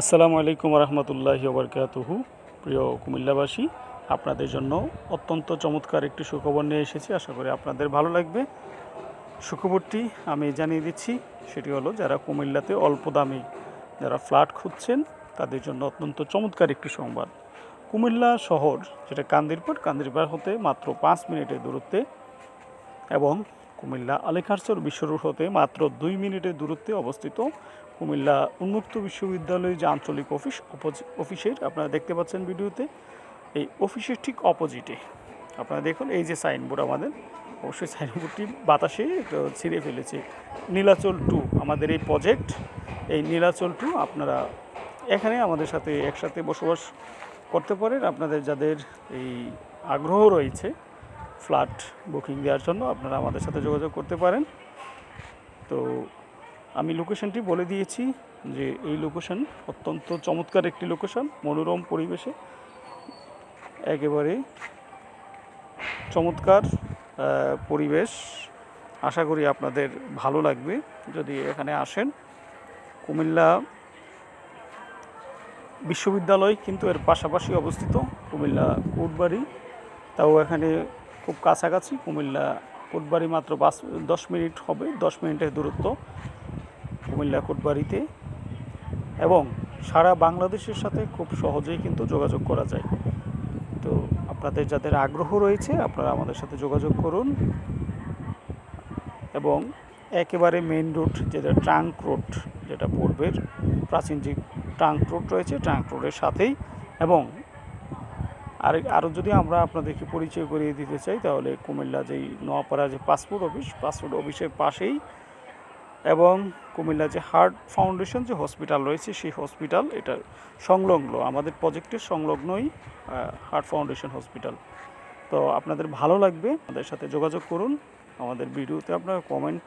আসসালামু আলাইকুম রহমতুল্লাহি ওবরকাতুহু। প্রিয় কুমিল্লাবাসী, আপনাদের জন্য অত্যন্ত চমৎকার একটি সুখবর নিয়ে এসেছি। আশা করি আপনাদের ভালো লাগবে। সুখবরটি আমি জানিয়ে দিচ্ছি, সেটি হলো যারা কুমিল্লাতে অল্প দামে যারা ফ্ল্যাট খুঁজছেন, তাদের জন্য অত্যন্ত চমৎকার একটি সংবাদ। কুমিল্লা শহর, যেটা কান্দিরপাড় কান্দিরপাড় হতে মাত্র পাঁচ মিনিটের দূরত্বে এবং কুমিল্লা আলেখারচর বিশ্ব রোড হতে মাত্র দুই মিনিটের দূরত্বে অবস্থিত কুমিল্লা উন্মুক্ত বিশ্ববিদ্যালয়ের যে আঞ্চলিক অফিস অফিসের, আপনারা দেখতে পাচ্ছেন ভিডিওতে, এই অফিসের ঠিক অপোজিটে। আপনারা দেখুন, এই যে সাইনবোর্ড আমাদের, অবশ্যই সাইনবোর্ডটি বাতাসে ছিঁড়ে ফেলেছে। নীলাচল টু, আমাদের এই প্রজেক্ট, এই নীলাচল টু আপনারা এখানে আমাদের সাথে একসাথে বসবাস করতে পারেন। আপনাদের যাদের এই আগ্রহ রয়েছে ফ্ল্যাট বুকিং দেওয়ার জন্য আপনারা আমাদের সাথে যোগাযোগ করতে পারেন। তো আমি লোকেশনটি বলে দিয়েছি যে এই লোকেশন অত্যন্ত চমৎকার একটি লোকেশন, মনোরম পরিবেশে। একেবারে চমৎকার পরিবেশ। আশা করি আপনাদের ভালো লাগবে যদি এখানে আসেন। কুমিল্লা বিশ্ববিদ্যালয় কিন্তু এর পাশাপাশি অবস্থিত, কুমিল্লা কোটবাড়ি। তাও এখানে খুব কাছাকাছি। কুমিল্লা কোটবাড়ি মাত্র পাঁচ দশ মিনিট হবে, দশ মিনিটের দূরত্ব কুমিল্লা কোটবাড়িতে। এবং সারা বাংলাদেশের সাথে খুব সহজেই কিন্তু যোগাযোগ করা যায়। তো আপনাদের যাদের আগ্রহ রয়েছে, আপনারা আমাদের সাথে যোগাযোগ করুন। এবং একেবারে মেন রোড, যেটা ট্রাঙ্ক রোড, যেটা পূর্বের প্রাচীন যে ট্রাঙ্ক রোড রয়েছে, ট্রাঙ্ক রোডের সাথেই। এবং আর আরও যদি আমরা আপনাদেরকে পরিচয় করিয়ে দিতে চাই, তাহলে কুমিল্লা যেই নোয়াপাড়া যে পাসপোর্ট অফিস, পাসপোর্ট অফিসের পাশেই এবং কুমিল্লা যে হার্ট ফাউন্ডেশন যে হসপিটাল রয়েছে, সেই হসপিটাল এটা সংলগ্ন, আমাদের প্রজেক্টের সংলগ্নই হার্ট ফাউন্ডেশন হসপিটাল। তো আপনাদের ভালো লাগবে, আমাদের সাথে যোগাযোগ করুন, আমাদের ভিডিওতে আপনারা কমেন্ট